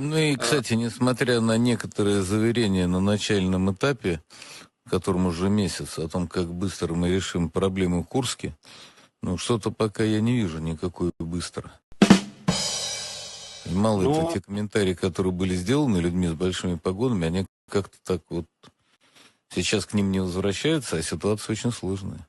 Ну и, кстати, несмотря на некоторые заверения на начальном этапе, которому уже месяц, о том, как быстро мы решим проблему в Курске, ну что-то пока я не вижу никакой быстро. И мало Ну- это те комментарии, которые были сделаны людьми с большими погонами, они как-то так вот сейчас к ним не возвращаются, а ситуация очень сложная.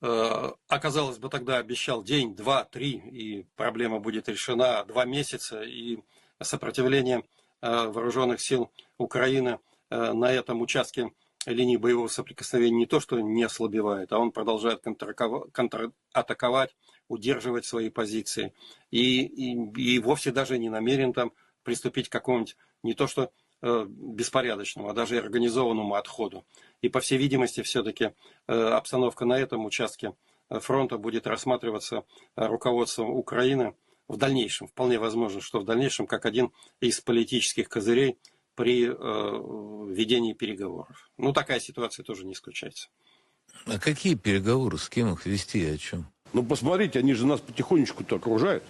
Э, Оказалось бы, тогда обещал день, два, три, и проблема будет решена два месяца, и сопротивление э, вооруженных сил Украины э, на этом участке линии боевого соприкосновения не то, что не ослабевает, а он продолжает контратакова- контратаковать, удерживать свои позиции. И, и, и вовсе даже не намерен там приступить к какому-нибудь не то что беспорядочному, а даже организованному отходу. И, по всей видимости, все-таки обстановка на этом участке э, фронта будет рассматриваться э, руководством Украины в дальнейшем. Вполне возможно, что в дальнейшем как один из политических козырей при э, ведении переговоров. Ну, такая ситуация тоже не исключается. А какие переговоры, с кем их вести и о чем? Ну, посмотрите, они же нас потихонечку-то окружают.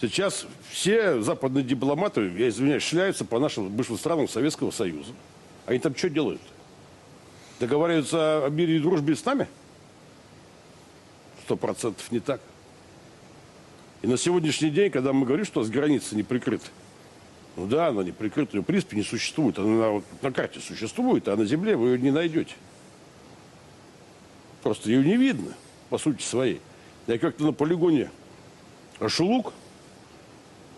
Сейчас все западные дипломаты, я извиняюсь, шляются по нашим бывшим странам Советского Союза. Они там что делают? Договариваются о мире и дружбе с нами? Сто процентов не так. И на сегодняшний день, когда мы говорим, что у нас граница не прикрыта, ну да, она не прикрыта, ее в принципе не существует. Она вот на карте существует, а на земле вы ее не найдете. Просто ее не видно, по сути своей. Я как-то на полигоне Шелук,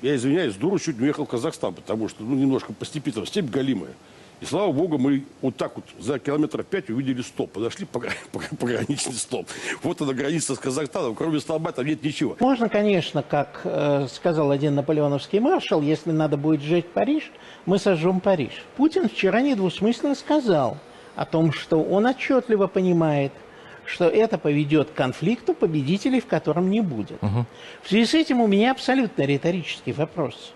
я извиняюсь, дуру чуть не уехал в Казахстан, потому что, ну, немножко по степи там степь галимая. И слава богу, мы вот так вот за километров пять увидели стоп. Подошли по, по- стоп. Вот она граница с Казахстаном, кроме столба там нет ничего. Можно, конечно, как э, сказал один наполеоновский маршал, если надо будет сжечь Париж, мы сожжем Париж. Путин вчера недвусмысленно сказал о том, что он отчетливо понимает, что это поведет к конфликту, победителей в котором не будет. В связи с этим у меня абсолютно риторический вопрос.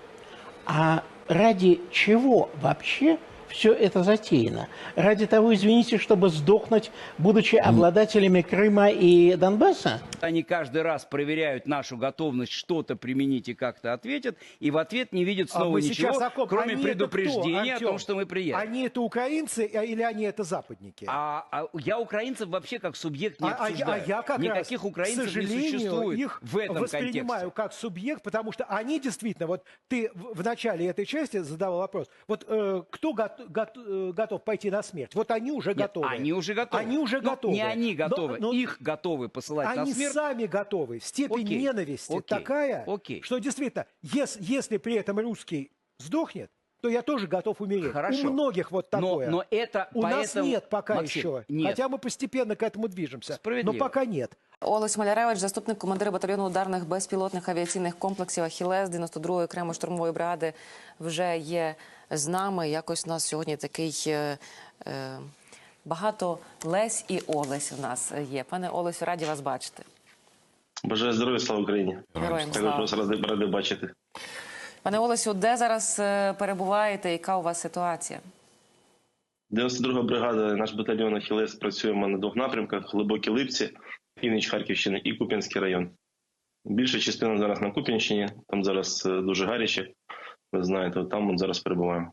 А ради чего вообще все это затеяно? Ради того, извините, чтобы сдохнуть, будучи обладателями Крыма и Донбасса? Они каждый раз проверяют нашу готовность что-то применить и как-то ответят, и в ответ не видят А снова мы ничего, ком? кроме Они предупреждения кто, о том, что мы приехали. Они это украинцы а- или они это западники? А, а я украинцев вообще как субъект не А- а я- обсуждаю. а я как Никаких раз, украинцев к сожалению, не существует их в этом воспринимаю контексте. как субъект, потому что они действительно, вот ты в, начале этой части задавал вопрос, вот э, кто гот- э, готов пойти на смерть? Вот они уже Нет, готовы. Они уже готовы. Они уже Ну, готовы. Не они Но- готовы, но их готовы посылать на Они смерть. сами готовы. Степень Окей, ненависти окей, такая, окей. что действительно, ес- если при этом русский сдохнет, то я тоже готов умереть. Хорошо. У многих вот Но, такое. но это У нас поэтому... нет пока Максим, еще. Нет. Хотя мы постепенно к этому движемся. Справедливо. Но пока нет. Олесь Маляревич, заступник командира батальйону ударних безпілотних авіаційних комплексів «Ахілес» 92-ї окремої штурмової бригади, вже є з нами. Якось у нас сьогодні такий е, е, багато Лесь і Олесь у нас є. Пане Олесю, раді вас бачити. Бажаю здоров'я, слава Україні. Героям Також слава. вас радий, радий бачити. Пане Олесю, де зараз е, перебуваєте? Яка у вас ситуація? 92-га бригада, наш батальйон Ахілес працюємо на двох напрямках: глибокі липці, північ Харківщини і Куп'янський район. Більша частина зараз на Куп'янщині, там зараз е, дуже гаряче. Ви знаєте, там от зараз перебуваємо.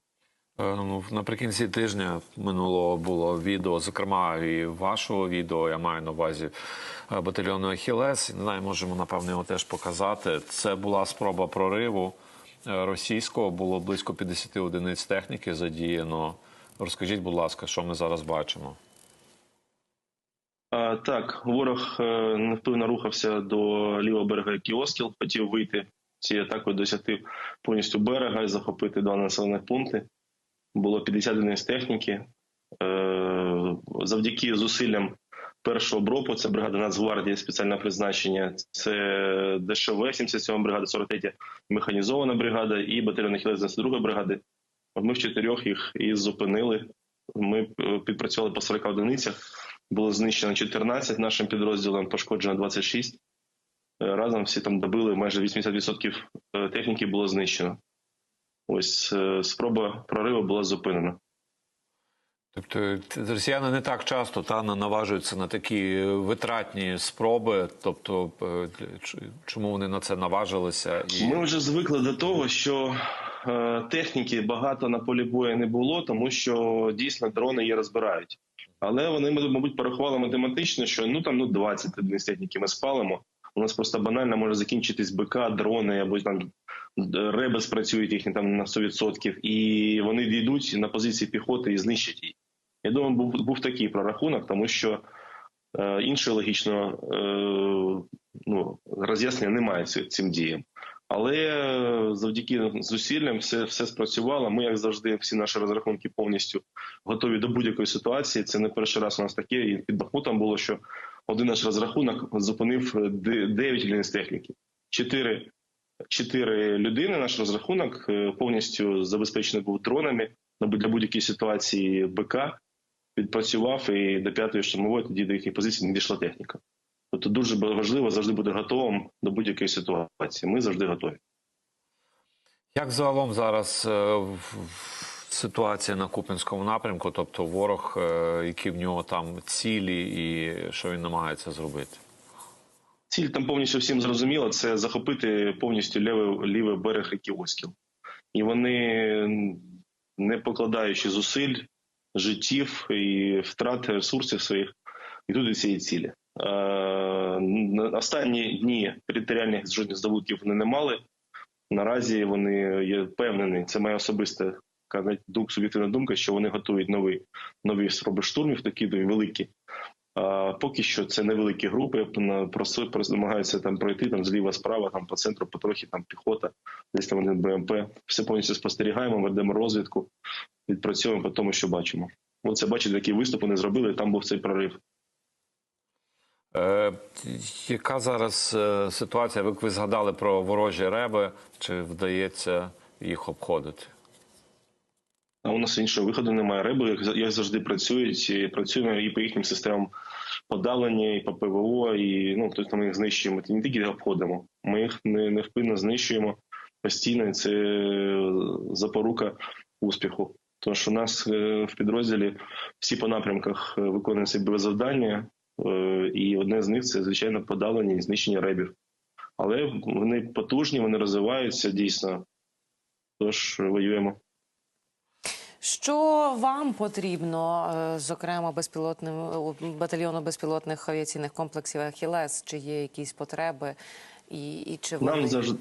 Е, Ну, наприкінці тижня минулого було відео, зокрема і вашого відео, я маю на увазі батальйону Ахілес. Не знаю, можемо напевно його теж показати. Це була спроба прориву російського. Було близько 50 одиниць техніки задіяно. Розкажіть, будь ласка, що ми зараз бачимо? А, так, ворог е, невпевно рухався до лівого берега Кіоскіл, хотів вийти цією атакою, досягти повністю берега і захопити два населених пункти. Було 50 одиниць техніки. Е, Завдяки зусиллям першого БРОПу, це бригада Нацгвардії спеціального призначення, це ДШВ 77 бригада, 43 механізована бригада і батальйон Ахілес 92 бригади. Ми в чотирьох їх і зупинили. Ми е, підпрацювали по 40 одиницях. Було знищено 14 нашим підрозділом, пошкоджено 26. Е, Разом всі там добили майже 80% е, техніки було знищено. Ось спроба прориву була зупинена. Тобто росіяни не так часто та наважуються на такі витратні спроби. Тобто, е, чому вони на це наважилися? І Ми вже звикли до того, що е, техніки багато на полі бою не було, тому що дійсно дрони її розбирають. Але вони, мабуть, порахували математично, що ну там ну 20 одиниць техніки ми спалимо. У нас просто банально може закінчитись БК, дрони або там реби спрацюють їхні там на 100%, і вони дійдуть на позиції піхоти і знищать її. Я думаю, був, був такий прорахунок, тому що е, іншого логічного е, ну, роз'яснення немає цим діям. Але е, завдяки зусиллям все, все спрацювало. Ми, як завжди, всі наші розрахунки повністю готові до будь-якої ситуації. Це не перший раз у нас таке. І під Бахмутом було, що один наш розрахунок зупинив 9 одиниць техніки. Чотири, чотири людини. Наш розрахунок е, повністю забезпечений був дронами для будь-якої ситуації БК. Відпрацював і до п'ятої штурмової тоді до їхніх позицій не дійшла техніка. Тобто дуже важливо завжди бути готовим до будь-якої ситуації. Ми завжди готові. як загалом зараз е, ситуація на Купінському напрямку? Тобто ворог, е, які в нього там цілі, і що він намагається зробити? Ціль там повністю всім зрозуміла це захопити повністю лівий, лівий берег ріки Оскіл. І вони, не покладаючи зусиль, життів і втрат ресурсів своїх, йдуть до цієї цілі. Е, останні дні територіальних жодних здобутків вони не мали. Наразі вони є впевнені, це моя особиста суб'єктивна думка, що вони готують нові, нові спроби штурмів, такі великі. А, поки що це невеликі групи, просто намагаються там пройти там зліва, справа, там по центру, потрохи там піхота, десь там один БМП. Все повністю спостерігаємо, ведемо розвідку, відпрацьовуємо по тому, що бачимо. Оце бачите, який виступ вони зробили, там був цей прорив. Е, яка зараз е, ситуація? Ви, ви згадали про ворожі реби, чи вдається їх обходити? А у нас іншого виходу немає. Реби, як, як завжди, працюють. І працюємо і по їхнім системам подавлення, і по ПВО, і ну, тобто ми їх знищуємо. Не тільки обходимо, ми їх не, невпинно знищуємо постійно. і Це запорука успіху. Тому що у нас е, в підрозділі всі по напрямках е, виконують завдання, е, і одне з них це звичайно подавлення і знищення ребів. Але вони потужні, вони розвиваються дійсно. Тож воюємо. Що вам потрібно, зокрема, безпілотним батальйону безпілотних авіаційних комплексів Ахілес? Чи є якісь потреби, і, і чи вони... Нам завжди,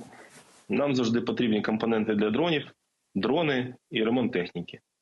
нам завжди потрібні компоненти для дронів, дрони і ремонт техніки.